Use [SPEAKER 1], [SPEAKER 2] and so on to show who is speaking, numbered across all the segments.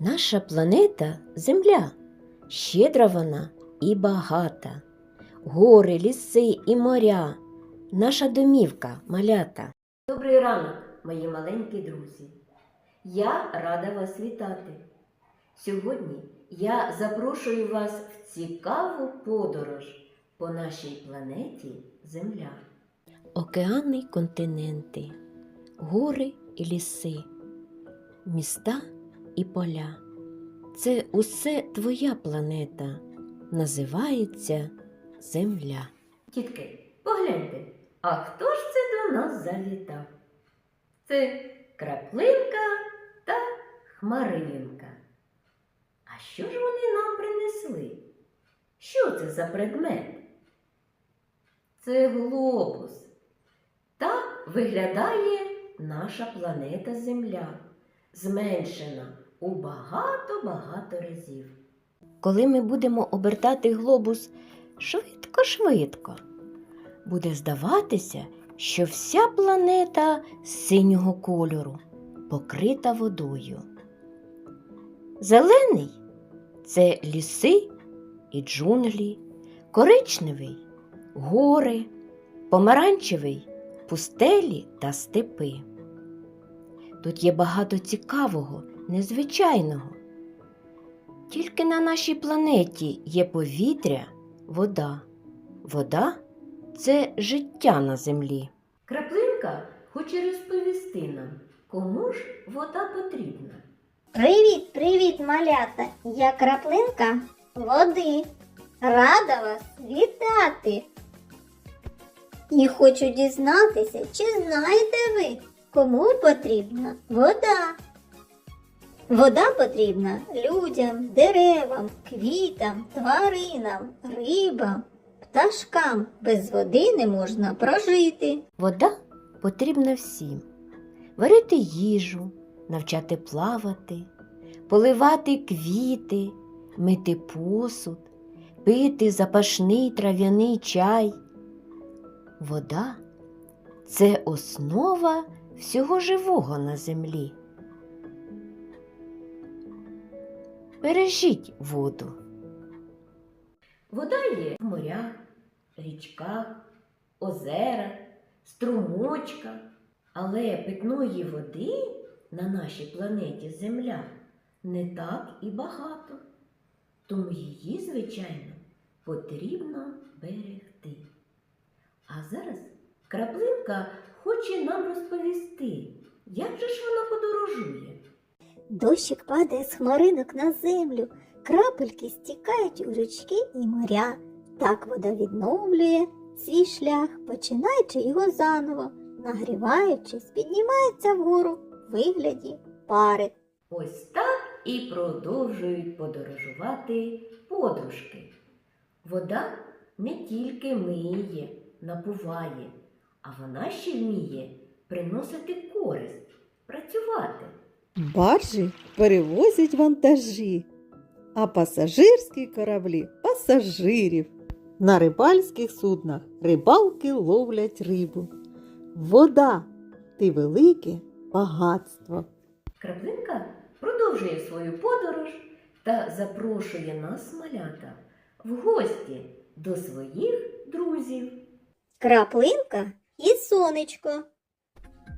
[SPEAKER 1] Наша планета Земля. Щедра вона і багата. Гори, ліси і моря. Наша домівка малята. Добрий ранок, мої маленькі друзі. Я рада вас вітати. Сьогодні я запрошую вас в цікаву подорож по нашій планеті Земля. Океани й континенти, гори і ліси, міста і поля. Це усе твоя планета. Називається Земля. Тітки, погляньте, а хто ж це до нас завітав? Це краплинка та хмаринка. А що ж вони нам принесли? Що це за предмет? Це глобус. Так виглядає наша планета Земля, зменшена у багато-багато разів. Коли ми будемо обертати глобус швидко-швидко, буде здаватися, що вся планета синього кольору покрита водою. Зелений це ліси і джунглі, коричневий гори, помаранчевий пустелі та степи. Тут є багато цікавого, незвичайного. Тільки на нашій планеті є повітря, вода. Вода це життя на землі. Краплинка хоче розповісти нам, кому ж вода потрібна.
[SPEAKER 2] Привіт, привіт, малята! Я краплинка води. Рада вас вітати. І хочу дізнатися, чи знаєте ви, кому потрібна вода. Вода потрібна людям, деревам, квітам, тваринам, рибам, пташкам. Без води не можна прожити.
[SPEAKER 1] Вода потрібна всім. Варити їжу, навчати плавати, поливати квіти, мити посуд, пити запашний трав'яний чай. Вода це основа всього живого на землі. Бережіть воду. Вода є в морях, річках, озерах, струмочках, але питної води на нашій планеті Земля не так і багато. Тому її, звичайно, потрібно берегти. А зараз краплинка хоче нам розповісти, як же ж вона подорожує.
[SPEAKER 2] Дощик падає з хмаринок на землю, крапельки стікають у річки і моря. Так вода відновлює свій шлях, починаючи його заново, нагріваючись, піднімається вгору в вигляді пари.
[SPEAKER 1] Ось так і продовжують подорожувати подружки. Вода не тільки миє, напуває, а вона ще вміє приносити користь, працювати.
[SPEAKER 3] Баржі перевозять вантажі, а пасажирські кораблі пасажирів. На рибальських суднах рибалки ловлять рибу. Вода ти велике багатство.
[SPEAKER 1] Краплинка продовжує свою подорож та запрошує нас, малята, в гості до своїх друзів.
[SPEAKER 2] Краплинка і сонечко.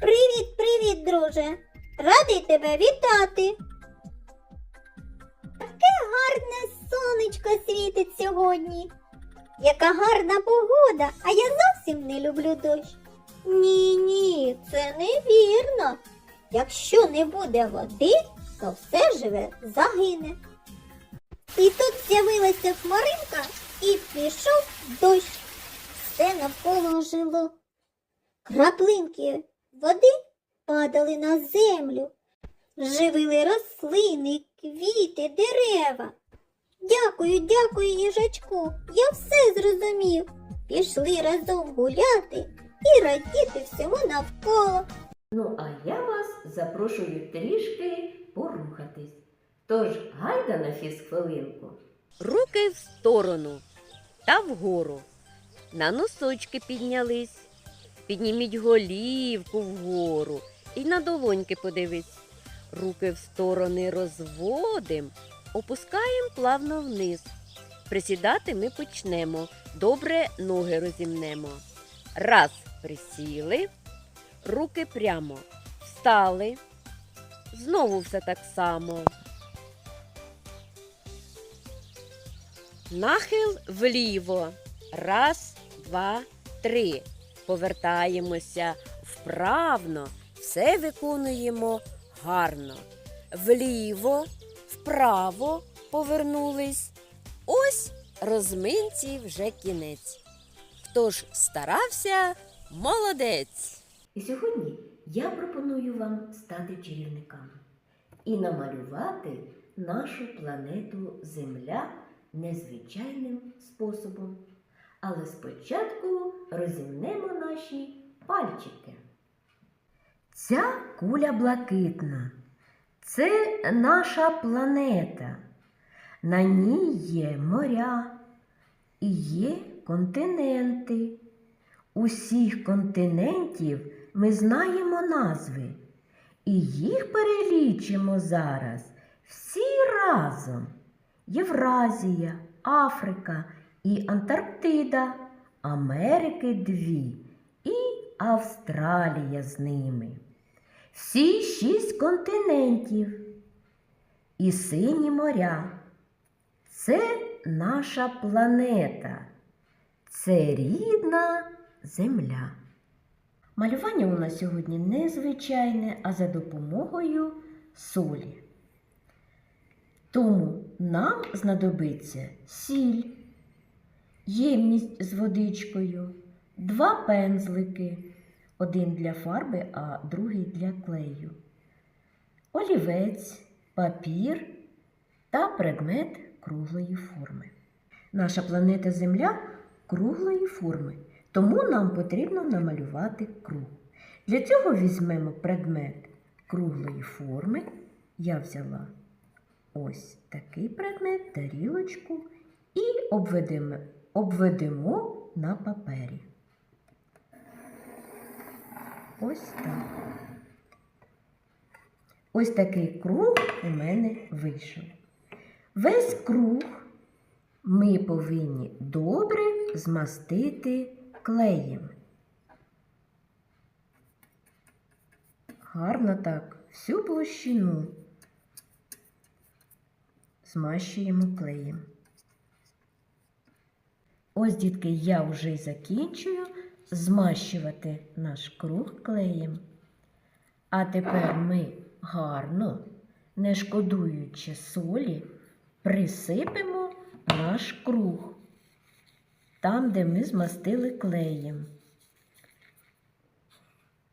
[SPEAKER 2] Привіт, привіт, друже! Радий тебе вітати. Таке гарне сонечко світить сьогодні. Яка гарна погода, а я зовсім не люблю дощ. Ні, ні, це невірно. Якщо не буде води, то все живе загине. І тут з'явилася хмаринка і пішов дощ. Все навколо жило. Краплинки води падали на землю, живили рослини, квіти, дерева. Дякую, дякую, їжачку. Я все зрозумів. Пішли разом гуляти і радіти всьому навколо.
[SPEAKER 1] Ну, а я вас запрошую трішки порухатись. Тож гайда на фізхвилинку.
[SPEAKER 4] Руки в сторону та вгору. На носочки піднялись. Підніміть голівку вгору і на долоньки подивись. Руки в сторони розводим, опускаємо плавно вниз. Присідати ми почнемо. Добре ноги розімнемо. Раз, присіли, руки прямо. Встали. Знову все так само. Нахил вліво. Раз, два, три. Повертаємося вправно. Все виконуємо гарно. Вліво, вправо повернулись. Ось розминці вже кінець. Хто ж старався, молодець.
[SPEAKER 1] І сьогодні я пропоную вам стати чарівниками і намалювати нашу планету Земля незвичайним способом. Але спочатку розімнемо наші пальчики. Ця куля блакитна. Це наша планета. На ній є моря і є континенти. Усіх континентів ми знаємо назви, і їх перелічимо зараз всі разом: Євразія, Африка і Антарктида, Америки дві і Австралія з ними. Всі шість континентів і сині моря. Це наша планета. Це рідна земля. Малювання у нас сьогодні незвичайне, а за допомогою солі. Тому нам знадобиться сіль, ємність з водичкою, два пензлики, один для фарби, а другий для клею, олівець, папір та предмет круглої форми. Наша планета Земля круглої форми, тому нам потрібно намалювати круг. Для цього візьмемо предмет круглої форми. Я взяла ось такий предмет, тарілочку, і обведемо, обведемо на папері. Ось так. Ось такий круг у мене вийшов. Весь круг ми повинні добре змастити клеєм. Гарно так, всю площину змащуємо клеєм. Ось, дітки, я вже закінчую змащувати наш круг клеєм. А тепер ми гарно, не шкодуючи солі, присипемо наш круг там, де ми змастили клеєм.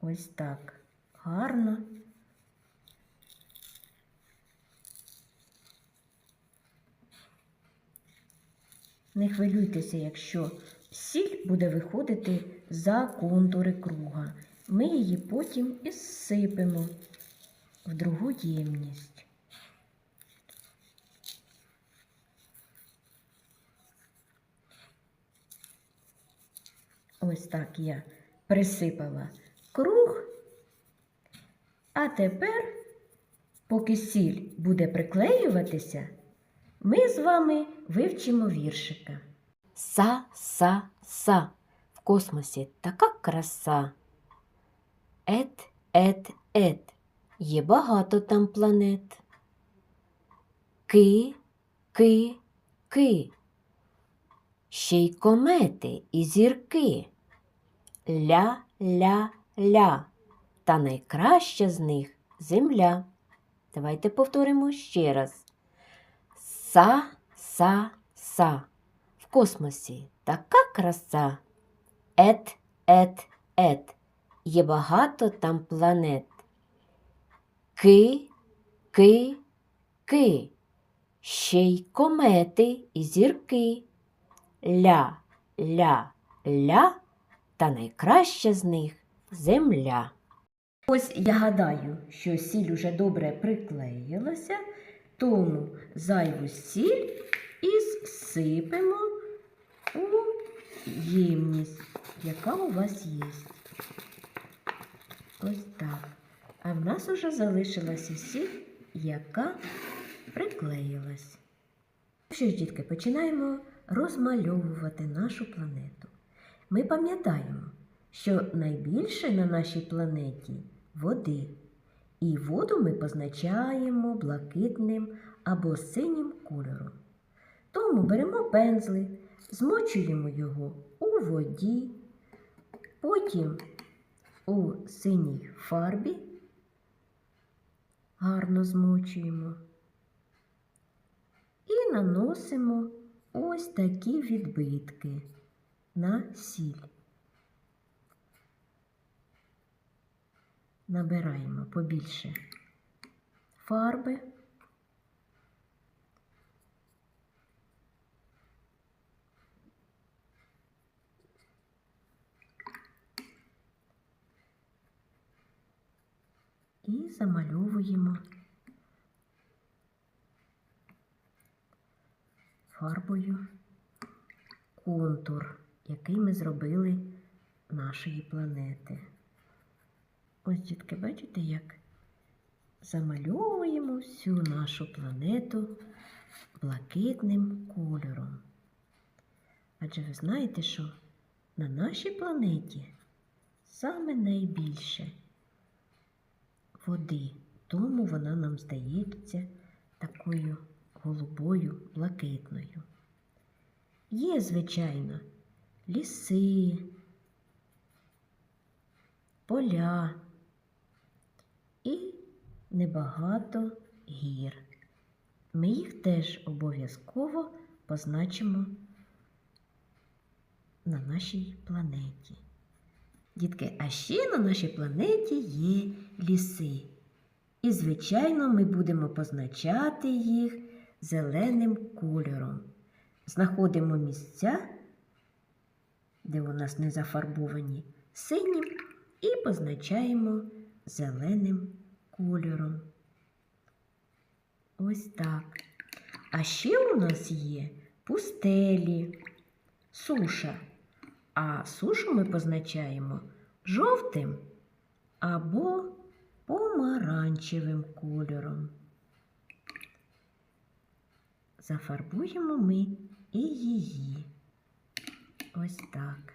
[SPEAKER 1] Ось так. Гарно. Не хвилюйтеся, якщо сіль буде виходити за контури круга. Ми її потім і зсипемо в другу ємність. Ось так я присипала круг. А тепер, поки сіль буде приклеюватися, ми з вами вивчимо віршика. Са, са, са. В космосі така краса. Ет, ет, ет. Є багато там планет. Ки, ки, ки. Ще й комети і зірки. Ля, ля, ля. Та найкраща з них земля. Давайте повторимо ще раз. Са, са, са. Космосі така краса. Ет, ет, ет. Є багато там планет. Ки, ки, ки. Ще й комети і зірки. Ля, ля, ля. Та найкраща з них земля. Ось я гадаю, що сіль уже добре приклеїлася, тому зайву сіль і сипемо у ємність, яка у вас є. Ось так. А в нас уже залишилася сіль, яка приклеїлась. Що ж, дітки, починаємо розмальовувати нашу планету. Ми пам'ятаємо, що найбільше на нашій планеті води. І воду ми позначаємо блакитним або синім кольором. Тому беремо пензлик, змочуємо його у воді, потім у синій фарбі гарно змочуємо і наносимо ось такі відбитки на сіль. Набираємо побільше фарби. І замальовуємо фарбою контур, який ми зробили нашої планети. Ось, дітки, бачите, як замальовуємо всю нашу планету блакитним кольором. Адже ви знаєте, що на нашій планеті саме найбільше води, тому вона нам здається такою голубою, блакитною. Є, звичайно, ліси, поля і небагато гір. Ми їх теж обов'язково позначимо на нашій планеті. Дітки, а ще на нашій планеті є ліси. І, звичайно, ми будемо позначати їх зеленим кольором. Знаходимо місця, де у нас не зафарбовані синім, і позначаємо зеленим кольором. Ось так. А ще у нас є пустелі, суша. А сушу ми позначаємо жовтим або помаранчевим кольором. Зафарбуємо ми і її. Ось так.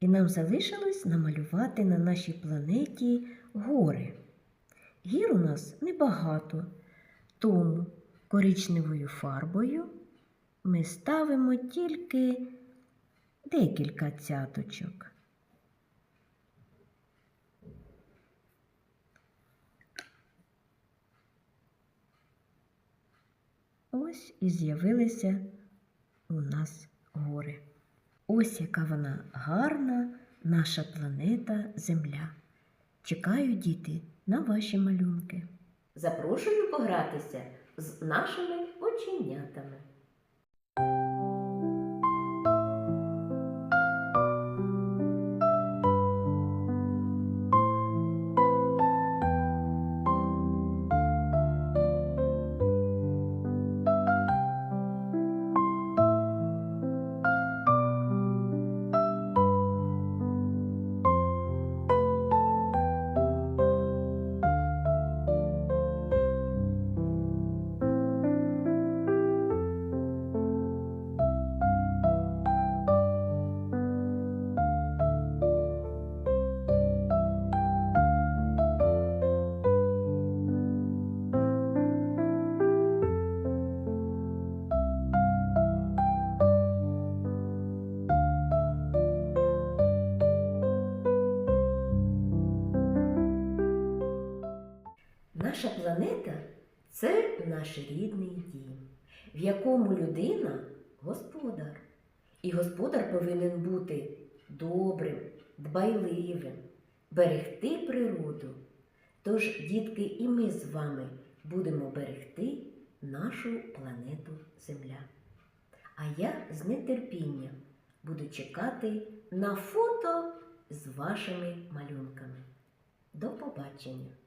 [SPEAKER 1] І нам залишилось намалювати на нашій планеті гори. Гір у нас небагато, тому коричневою фарбою ми ставимо тільки декілька цяточок. Ось і з'явилися у нас гори. Ось яка вона гарна, наша планета Земля. Чекаю, діти, на ваші малюнки. Запрошую погратися з нашими оченятами. Наш рідний дім, в якому людина господар. І господар повинен бути добрим, дбайливим, берегти природу. Тож, дітки, і ми з вами будемо берегти нашу планету Земля. А я з нетерпінням буду чекати на фото з вашими малюнками. До побачення!